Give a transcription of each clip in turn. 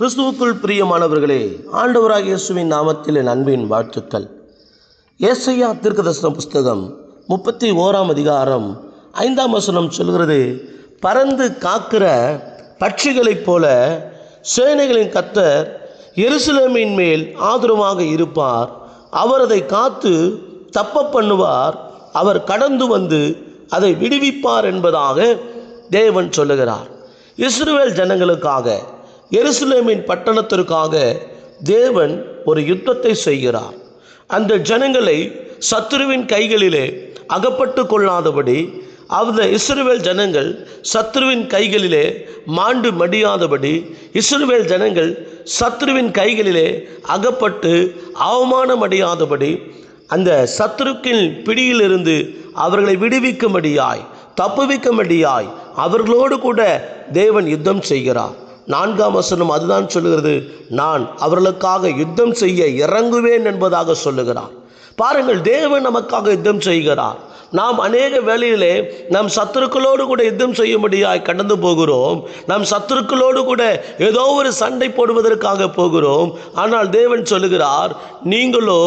கிறிஸ்துவுக்குள் பிரியமானவர்களே ஆண்டவராக இயேசுவின் நாமத்தில் என் அன்பின் வாழ்த்துக்கள். ஏசையா தீர்க்கதர்சன புஸ்தகம் முப்பத்தி ஓராம் அதிகாரம் ஐந்தாம் வசனம் சொல்கிறது பறந்து காக்கிற பட்சிகளைப் போல சேனைகளின் கத்தர் எருசலேமின் மேல் ஆதரவாக இருப்பார். அவர் அதை காத்து தப்ப பண்ணுவார். அவர் கடந்து வந்து அதை விடுவிப்பார் என்பதாக தேவன் சொல்லுகிறார். இஸ்ரேல் ஜனங்களுக்காக எருசலேமின் பட்டணத்திற்காக தேவன் ஒரு யுத்தத்தை செய்கிறார். அந்த ஜனங்களை சத்துருவின் கைகளிலே அகப்பட்டு கொள்ளாதபடி அந்த இஸ்ரேல் ஜனங்கள் சத்ருவின் கைகளிலே மாண்டு மடியாதபடி இஸ்ரேல் ஜனங்கள் சத்ருவின் கைகளிலே அகப்பட்டு அவமானம் அடையாதபடி அந்த சத்ருக்கின் பிடியிலிருந்து அவர்களை விடுவிக்கும்படியாய் தப்புவிக்கும்படியாய் அவர்களோடு கூட தேவன் யுத்தம் செய்கிறார். நான்காம் வசனம் அதுதான் சொல்லுகிறது நான் அவர்களுக்காக யுத்தம் செய்ய இறங்குவேன் என்பதாக சொல்லுகிறான். பாருங்கள் தேவன் நமக்காக யுத்தம் செய்கிறார். நாம் அநேக வேலையிலே நம் சத்துருக்களோடு கூட யுத்தம் செய்யும்படியாய் கடந்து போகிறோம். நம் சத்துருக்களோடு கூட ஏதோ ஒரு சண்டை போடுவதற்காக போகிறோம். ஆனால் தேவன் சொல்லுகிறார் நீங்களோ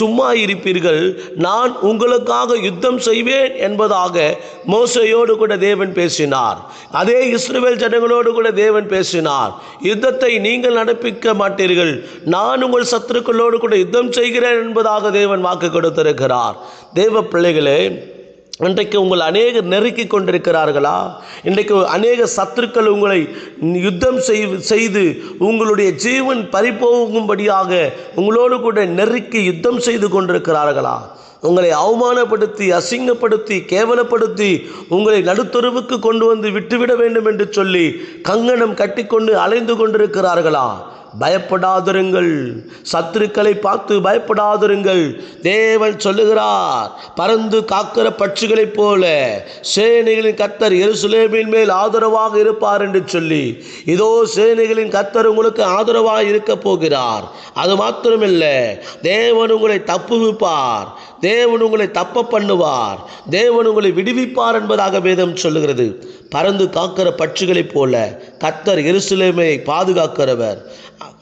சும்மா இருப்பீர்கள். நான் உங்களுக்காக யுத்தம் செய்வேன் என்பதாக மோசையோடு கூட தேவன் பேசினார். அதே இஸ்ரேல் ஜனங்களோடு கூட தேவன் பேசினார். யுத்தத்தை நீங்கள் நடப்பிக்க மாட்டீர்கள். நான் உங்கள் சத்துருக்களோடு கூட யுத்தம் செய்கிறேன் என்பதாக தேவன் வாக்கு கொடுத்திருக்கிறார். தேவ பிள்ளைகளே இன்றைக்கு உங்கள் அநேகர் நெருக்கி கொண்டிருக்கிறார்களா? இன்றைக்கு அநேக சத்துருக்கள் உங்களை யுத்தம் செய்- செய்து உங்களுடைய ஜீவன் பறிபோகும்படியாக உங்களோடு கூட நெருக்கி யுத்தம் செய்து கொண்டிருக்கிறார்களா? உங்களை அவமானப்படுத்தி அசிங்கப்படுத்தி கேவலப்படுத்தி உங்களை நடுத்தருவுக்கு கொண்டு வந்து விட்டுவிட வேண்டும் என்று சொல்லி கங்கணம் கட்டிக்கொண்டு அலைந்து கொண்டிருக்கிறார்களா? பயப்படாதிருங்கள். சத்துருக்களை பார்த்து பயப்படாதிருங்கள். தேவன் சொல்லுகிறார் பறந்து காக்கிற பட்சிகளைப் போல சேனைகளின் கத்தர் எருசுலேமின் மேல் ஆதரவாக இருப்பார் என்று சொல்லி இதோ சேனைகளின் கத்தர் உங்களுக்கு ஆதரவாக இருக்க போகிறார். அது மாத்திரமில்லை தேவன் உங்களை தப்புவிப்பார் தேவன் உங்களை தப்ப பண்ணுவார் தேவன் உங்களை விடுவிப்பார் என்பதாக வேதம் சொல்லுகிறது. பறந்து காக்கிற பட்சிகளைப் போல கத்தர் எருசலேமை பாதுகாக்கிறவர்.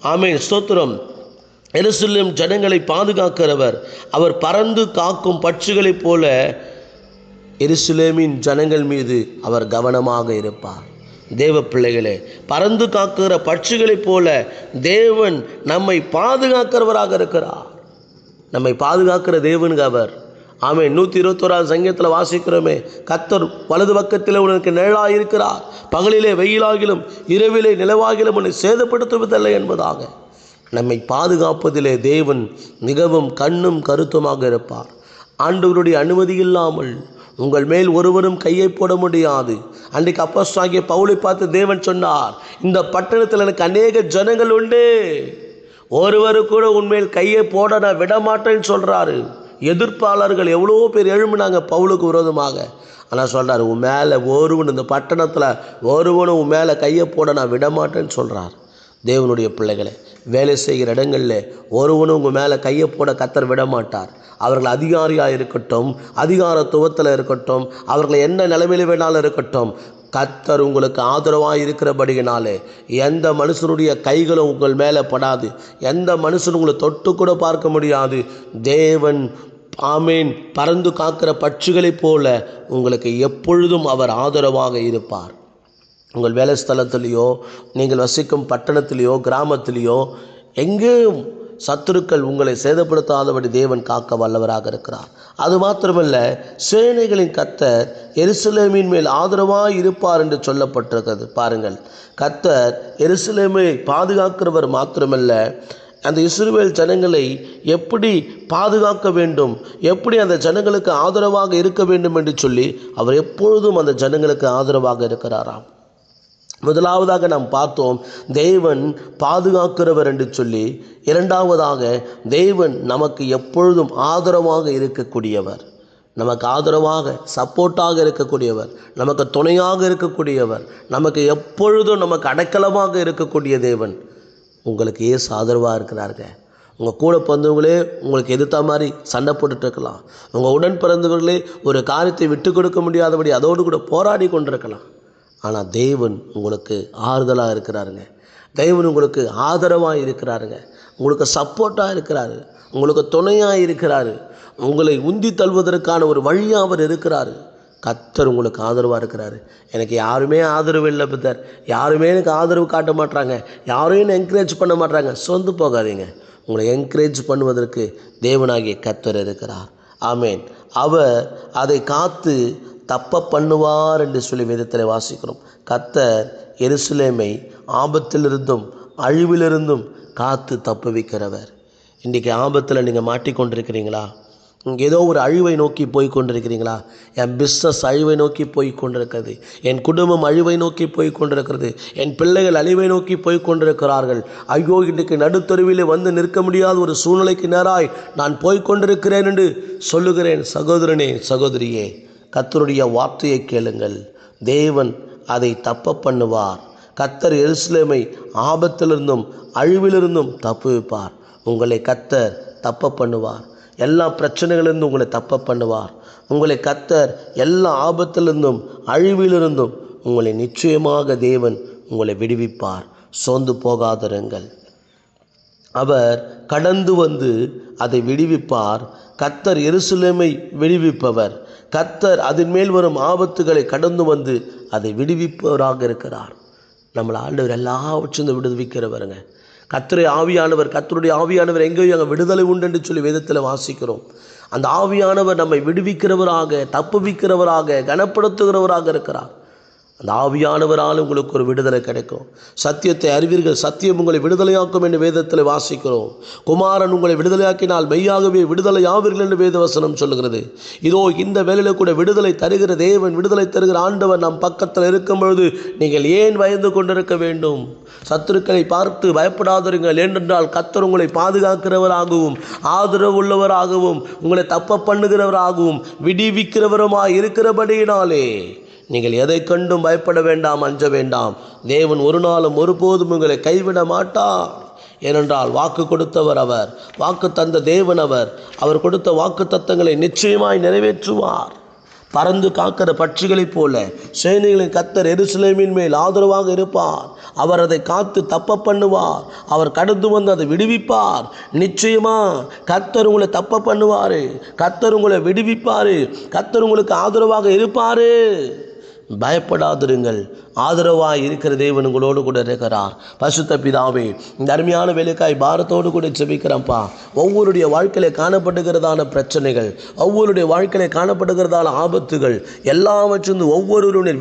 ஆமேன். ஸ்தோத்திரம். எருசலேம் ஜனங்களை பாதுகாக்கிறவர். அவர் பறந்து காக்கும் பட்சிகளைப் போல எருசலேமின் ஜனங்கள் மீது அவர் கவனமாக இருப்பார். தேவ பிள்ளைகளே பறந்து காக்கிற பட்சிகளைப் போல தேவன் நம்மை பாதுகாக்கிறவராக இருக்கிறார். நம்மை பாதுகாக்கிற தேவனுக்கு அவர் ஆமே நூற்றி இருபத்தோராவது சங்கீதத்தில் வாசிக்கிறோமே. கத்தர் வலது பக்கத்தில் உனக்கு நிழலாக இருக்கிறார் பகலிலே வெயிலாகிலும் இரவிலே நிலவாகிலும் உன்னை சேதப்படுத்துவதில்லை என்பதாக. நம்மை பாதுகாப்பதிலே தேவன் மிகவும் கண்ணும் கருத்துமாக இருப்பார். ஆண்டவருடைய அனுமதி இல்லாமல் உங்கள் மேல் ஒருவரும் கையை போட முடியாது. அன்றைக்கு அப்போஸ்தலனாகிய பவுலை பார்த்து தேவன் சொன்னார் இந்த பட்டணத்தில் எனக்கு அநேக ஜனங்கள் உண்டு. ஒருவரு கூட உண்மையில் கையை போட நான் விடமாட்டேன்னு சொல்கிறாரு எதிர்ப்பாளர்கள் எவ்வளோ பேர் எழும்பினாங்க பவுலுக்கு விரோதமாக. ஆனால் சொல்கிறார் உன் மேலே ஒருவன் இந்த பட்டணத்தில் ஒருவனும் உன் மேலே கையை போட நான் விடமாட்டேன்னு சொல்கிறார் தேவனுடைய பிள்ளைகளை வேலை செய்கிற இடங்களில் ஒருவனும் உங்கள் மேலே கையை போட கத்தர் விட மாட்டார் அவர்கள் அதிகாரியாக இருக்கட்டும் அதிகாரத்துவத்தில் இருக்கட்டும் அவர்களை என்ன நிலைமையில் வேணாலும் இருக்கட்டும் கத்தர் உங்களுக்கு ஆதரவாக இருக்கிறபடியினாலே எந்த மனுஷனுடைய கைகளும் உங்கள் மேலே படாது. எந்த மனுஷனும் உங்களை தொட்டு கூட பார்க்க முடியாது. தேவன் ஆமீன் பறந்து காக்கிற பட்சிகளைப் போல உங்களுக்கு எப்பொழுதும் அவர் ஆதரவாக இருப்பார். உங்கள் வேலை ஸ்தலத்திலேயோ நீங்கள் வசிக்கும் பட்டணத்திலேயோ கிராமத்திலேயோ எங்கேயும் சத்துருக்கள் உங்களை சேதப்படுத்தாதபடி தேவன் காக்க வல்லவராக இருக்கிறார். அது மாத்திரமல்ல சேனைகளின் கத்தர் எருசலேமின் மேல் ஆதரவாக இருப்பார் என்று சொல்லப்பட்டிருக்கிறது. பாருங்கள் கத்தர் எருசலேமை பாதுகாக்கிறவர் மாத்திரமல்ல அந்த இஸ்ரேல் ஜனங்களை எப்படி பாதுகாக்க வேண்டும் எப்படி அந்த ஜனங்களுக்கு ஆதரவாக இருக்க வேண்டும் என்று சொல்லி அவர் எப்பொழுதும் அந்த ஜனங்களுக்கு ஆதரவாக இருக்கிறாராம். முதலாவதாக நாம் பார்த்தோம் தேவன் பாதுகாக்கிறவர் என்று சொல்லி இரண்டாவதாக தேவன் நமக்கு எப்பொழுதும் ஆதரவாக இருக்கக்கூடியவர். நமக்கு ஆதரவாக சப்போர்ட்டாக இருக்கக்கூடியவர். நமக்கு துணையாக இருக்கக்கூடியவர். நமக்கு எப்பொழுதும் நமக்கு அடைக்கலமாக இருக்கக்கூடிய தேவன். உங்களுக்கு ஏசு ஆதரவாக இருக்கிறாருங்க. உங்கள் கூட பிறந்தவங்களே உங்களுக்கு எதிர்த்த மாதிரி சண்டை போட்டுட்டு இருக்கலாம். உங்கள் உடன் பிறந்தவர்களே ஒரு காரியத்தை விட்டு கொடுக்க முடியாதபடி அதோடு கூட போராடி கொண்டிருக்கலாம். ஆனால் தேவன் உங்களுக்கு ஆறுதலாக இருக்கிறாருங்க. தேவன் உங்களுக்கு ஆதரவாக இருக்கிறாருங்க. உங்களுக்கு சப்போர்ட்டாக இருக்கிறாரு. உங்களுக்கு துணையாக இருக்கிறாரு. உங்களை உந்தி தள்ளுவதற்கான ஒரு வழியாக அவர் இருக்கிறாரு. கத்தர் உங்களுக்கு ஆதரவாக இருக்கிறாரு. எனக்கு யாருமே ஆதரவு இல்லை பித்தர் யாருமே எனக்கு ஆதரவு காட்ட மாட்றாங்க. யாரும் என்னை என்கரேஜ் பண்ண மாட்டாங்க சொந்து போகாதீங்க. உங்களை என்கரேஜ் பண்ணுவதற்கு தேவனாகிய கத்தர் இருக்கிறார். ஆமேன். அவர் அதை காத்து தப்ப பண்ணுவார் என்று சொல்லி வேதத்தில் வாசிக்கிறோம். கத்தர் எருசலேமை ஆபத்திலிருந்தும் அழிவிலிருந்தும் காத்து தப்புவிக்கிறவர் இன்றைக்கி ஆபத்தில் நீங்கள் மாட்டிக்கொண்டிருக்கிறீங்களா? இங்கே ஏதோ ஒரு அழிவை நோக்கி போய் கொண்டிருக்கிறீங்களா என் பிஸ்னஸ் அழிவை நோக்கி போய் கொண்டிருக்கிறது என் குடும்பம் அழிவை நோக்கி போய் கொண்டிருக்கிறது என் பிள்ளைகள் அழிவை நோக்கி போய் கொண்டிருக்கிறார்கள் ஐயோ இன்றைக்கு நடுத்தருவிலே வந்து நிற்க முடியாத ஒரு சூழ்நிலைக்கு நேராய் நான் போய் கொண்டிருக்கிறேன் என்று சொல்லுகிறேன் சகோதரனே சகோதரியே. கத்தருடைய வார்த்தையை கேளுங்கள். தேவன் அதை தப்ப பண்ணுவார். கத்தர் எருசலேமை ஆபத்திலிருந்தும் அழிவிலிருந்தும் தப்புவிப்பார். உங்களை கத்தர் தப்ப பண்ணுவார். எல்லா பிரச்சனைகளிலிருந்தும் உங்களை தப்ப பண்ணுவார். உங்களை கத்தர் எல்லா ஆபத்திலிருந்தும் அழிவிலிருந்தும் உங்களை நிச்சயமாக தேவன் உங்களை விடுவிப்பார். சோர்ந்து போகாதிருங்கள். அவர் கடந்து வந்து அதை விடுவிப்பார். கத்தர் எருசலேமை விடுவிப்பவர். கத்தர் அதன் மேல் வரும் ஆபத்துகளை கடந்து வந்து அதை விடுவிப்பவராக இருக்கிறார். நம்மளை ஆண்டவர் எல்லாவற்றும் விடுவிக்கிறவருங்க கத்தரை ஆவியானவர் கத்தருடைய ஆவியானவர் எங்கேயும் அங்கே விடுதலை உண்டு என்று சொல்லி வேதத்தில் வாசிக்கிறோம். அந்த ஆவியானவர் நம்மை விடுவிக்கிறவராக தப்புவிக்கிறவராக கனப்படுத்துகிறவராக இருக்கிறார். அந்த ஆவியானவரால் உங்களுக்கு ஒரு விடுதலை கிடைக்கும். சத்தியத்தை அறிவீர்கள். சத்தியம் உங்களை விடுதலையாக்கும் என்று வேதத்தில் வாசிக்கிறோம். குமாரன் உங்களை விடுதலையாக்கினால் மெய்யாகவே விடுதலை ஆவீர்கள் என்று வேதவசனம் சொல்லுகிறது. இதோ இந்த வேலையில் கூட விடுதலை தருகிற தேவன் விடுதலை தருகிற ஆண்டவர் நம் பக்கத்தில் இருக்கும் பொழுது நீங்கள் ஏன் பயந்து கொண்டிருக்க வேண்டும்? சத்துருக்களை பார்த்து பயப்படாதிருங்கள். ஏனென்றால் கத்தர் உங்களை பாதுகாக்கிறவராகவும் ஆதரவு உள்ளவராகவும் உங்களை தப்ப பண்ணுகிறவராகவும் விடுவிக்கிறவருமாய் இருக்கிறபடியினாலே. நீங்கள் எதை கண்டும் பயப்பட வேண்டாம் அஞ்ச வேண்டாம். தேவன் ஒரு நாளும் ஒருபோதும் உங்களை கைவிட மாட்டார். ஏனென்றால் வாக்கு கொடுத்தவர் அவர் வாக்கு தந்த தேவன் அவர். அவர் கொடுத்த வாக்கு தத்தங்களை நிச்சயமாய் நிறைவேற்றுவார். பறந்து காக்கிற பட்சிகளைப் போல சேனைகளின் கத்தர் எருசலேமின் மேல் ஆதரவாக இருப்பார். அவர் அதை காத்து தப்ப பண்ணுவார். அவர் கடந்து வந்து அதை விடுவிப்பார். நிச்சயமா கத்தர் உங்களை தப்ப பண்ணுவார். கத்தர் உங்களை விடுவிப்பார். கத்தர் உங்களுக்கு ஆதரவாக இருப்பார். பயப்படாதிருங்கள். ஆதரவாக இருக்கிற தேவன் உங்களோடு கூட இருக்கிறார். பசுத்த பிதாவே இந்த அருமையான வேலைக்காய் பாரத்தோடு கூட செபிக்கிறப்பா ஒவ்வொருடைய வாழ்க்கையில காணப்படுகிறதான பிரச்சனைகள் ஒவ்வொருடைய வாழ்க்கையில காணப்படுகிறதான ஆபத்துகள் எல்லாவற்றிலிருந்து ஒவ்வொருவருடைய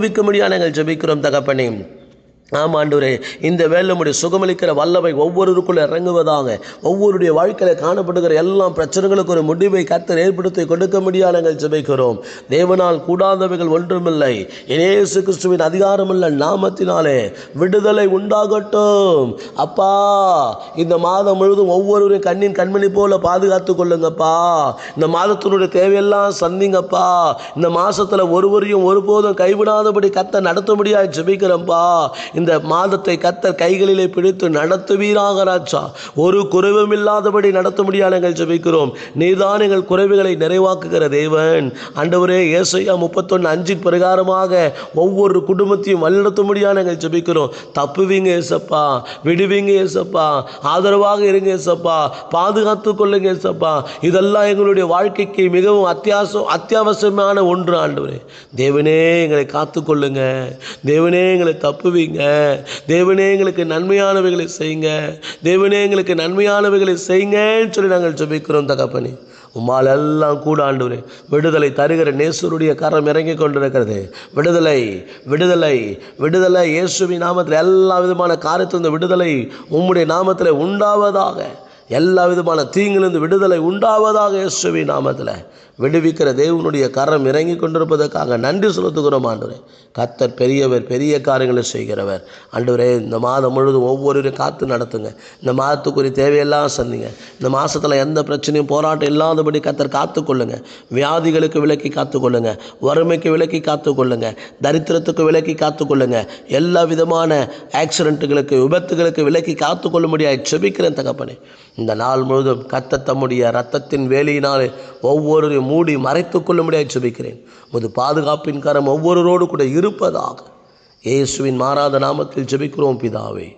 விக்க முடியாது நாங்கள் ஜெபிக்கிறோம் தகப்பனே. ஆமாம் ஆண்டவரே இந்த வேலை நம்முடைய சுகமளிக்கிற வல்லமை ஒவ்வொருக்குள்ளே இறங்குவதாக ஒவ்வொருடைய வாழ்க்கையில் காணப்படுகிற எல்லா பிரச்சனைகளுக்கு ஒரு முடிவை கத்தர் ஏற்படுத்தி கொடுக்க முடியாது நாங்கள் ஜெபிக்கிறோம். தேவனால் கூடாதவைகள் ஒன்றுமில்லை. இயேசு கிறிஸ்துவின் அதிகாரமுள்ள நாமத்தினாலே விடுதலை உண்டாகட்டும். அப்பா இந்த மாதம் முழுவதும் ஒவ்வொருவரும் கண்ணின் கண்மணி போல பாதுகாத்து கொள்ளுங்கப்பா. இந்த மாதத்தினுடைய தேவையெல்லாம் சந்திங்கப்பா. இந்த மாதத்தில் ஒருவரையும் ஒருபோதும் கைவிடாதபடி கத்தை நடத்த முடியாது இந்த மாதத்தை கத்தர் கைகளிலே பிடித்து நடத்துவீராக ராஜா. ஒரு குறைவும் இல்லாதபடி நடத்த முடியாது நாங்கள் ஜெபிக்கிறோம். நீதான் எங்கள் குறைவுகளை நிறைவாக்குகிற தேவன். ஆண்டவரே ஏசையா முப்பத்தொன்று அஞ்சின் பிரகாரமாக ஒவ்வொரு குடும்பத்தையும் வழிநடத்த முடியாது நாங்கள் ஜெபிக்கிறோம். தப்புவீங்க ஏசப்பா விடுவீங்க ஏசப்பா ஆதரவாக இருங்க ஏசப்பா பாதுகாத்து கொள்ளுங்க ஏசப்பா. இதெல்லாம் எங்களுடைய வாழ்க்கைக்கு மிகவும் அத்தியாசம் அத்தியாவசியமான ஒன்று ஆண்டவரே. தேவனே எங்களை காத்துக்கொள்ளுங்க. தேவனே எங்களை தப்புவீங்க. தேவனே எங்களுக்கு நன்மையானவைகளை செய்யுங்க. தேவனே எங்களுக்கு நன்மையானவைகளை செய்யுங்கன்னு சொல்லி நாங்கள் ஜெபிக்கிறோம் தகப்பனே. உம்மால் எல்லாம் கூட ஆண்டவரே விடுதலை தருகிற நேசருடைய கரம் இறங்கி கொண்டிருக்கிறது. விடுதலை விடுதலை விடுதலை. இயேசுவி நாமத்தில் எல்லா விதமான காரியத்திலிருந்து விடுதலை உம்முடைய நாமத்தில் உண்டாவதாக எல்லா விதமான தீங்கிலிருந்து விடுதலை உண்டாவதாக இயேசுவி நாமத்தில். விடுவிக்கிற தேவனுடைய கரம் இறங்கி கொண்டிருப்பதற்காக நன்றி செலுத்துகிறோம் ஆண்டவரே. கத்தர் பெரியவர் பெரிய காரியங்களை செய்கிறவர். ஆண்டவரே இந்த மாதம் முழுவதும் ஒவ்வொருவரையும் காத்து நடத்துங்க. இந்த மாதத்துக்குரிய தேவையெல்லாம் சந்திங்க. இந்த மாதத்தில் எந்த பிரச்சனையும் போராட்டம் இல்லாதபடி கத்தர் காத்துக்கொள்ளுங்க. வியாதிகளுக்கு விலக்கி காத்துக்கொள்ளுங்க. வறுமைக்கு விலக்கி காத்துக்கொள்ளுங்க. தரித்திரத்துக்கு விலக்கி காத்துக்கொள்ளுங்க. எல்லா விதமான ஆக்சிடென்ட்டுகளுக்கு விபத்துகளுக்கு விலக்கி காத்துக்கொள்ளும்படியாக செபிக்கிறேன் தகப்பனே. இந்த நாள் முழுவதும் கத்த தம்முடைய ரத்தத்தின் வேலையினால் ஒவ்வொரு மூடி மறைத்து கொள்ளும்படியாக சுபிக்கிறேன் உமது பாதுகாப்பின் கரம் ஒவ்வொருவரோடு கூட இருப்பதாக. இயேசுவின் மாறாத நாமத்தில் ஜெபிக்கிறோம் பிதாவே.